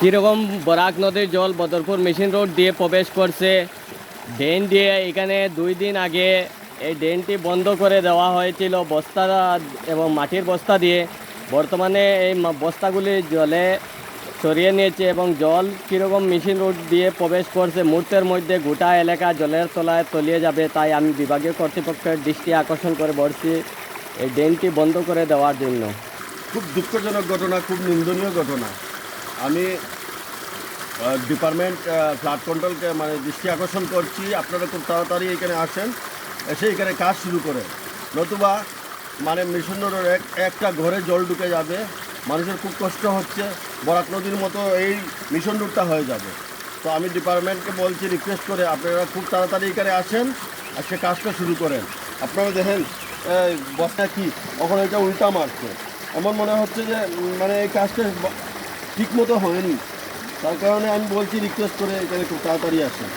কীরকম বরাক নদীর জল বদরপুর মেশিন রোড দিয়ে প্রবেশ করছে? ড্রেন দিয়ে এখানে দুই দিন আগে এই ড্রেনটি বন্ধ করে দেওয়া হয়েছিল বস্তা এবং মাটির বস্তা দিয়ে। বর্তমানে এই বস্তাগুলি জলে সরিয়ে নিয়েছে এবং জল কীরকম মেশিন রোড দিয়ে প্রবেশ করছে মুহূর্তের মধ্যে গোটা এলাকা জলের তলায় তলিয়ে যাবে তাই আমি বিভাগীয় কর্তৃপক্ষের দৃষ্টি আকর্ষণ করে বলছি, এই ড্রেনটি বন্ধ করে দেওয়ার জন্য। খুব দুঃখজনক ঘটনা, খুব নিন্দনীয় ঘটনা। আমি ডিপার্টমেন্ট ফ্লাড কন্ট্রোলকে মানে দৃষ্টি আকর্ষণ করছি। আপনারা খুব তাড়াতাড়ি এখানে আসেন, এসে এখানে কাজ শুরু করে নতুবা মানে মিশন রোডের এক, একটা ঘরে জল ঢুকে যাবে, মানুষের খুব কষ্ট হচ্ছে, বরাক নদীর মতো এই মিশন রোডটা হয়ে যাবে। তো আমি ডিপার্টমেন্টকে বলছি রিকোয়েস্ট করে আপনারা খুব তাড়াতাড়ি এখানে আসেন, আর সে কাজটা শুরু করেন। আপনারা দেখেন বস্তা কি, ওখানে এটা উল্টা মারছে। এমন মনে হচ্ছে যে মানে এই কাজটা ঠিক মতো হয়নি। তার কারণে আমি বলছি রিকোয়েস্ট করে এখানে একটু তাড়াতাড়ি আসেন।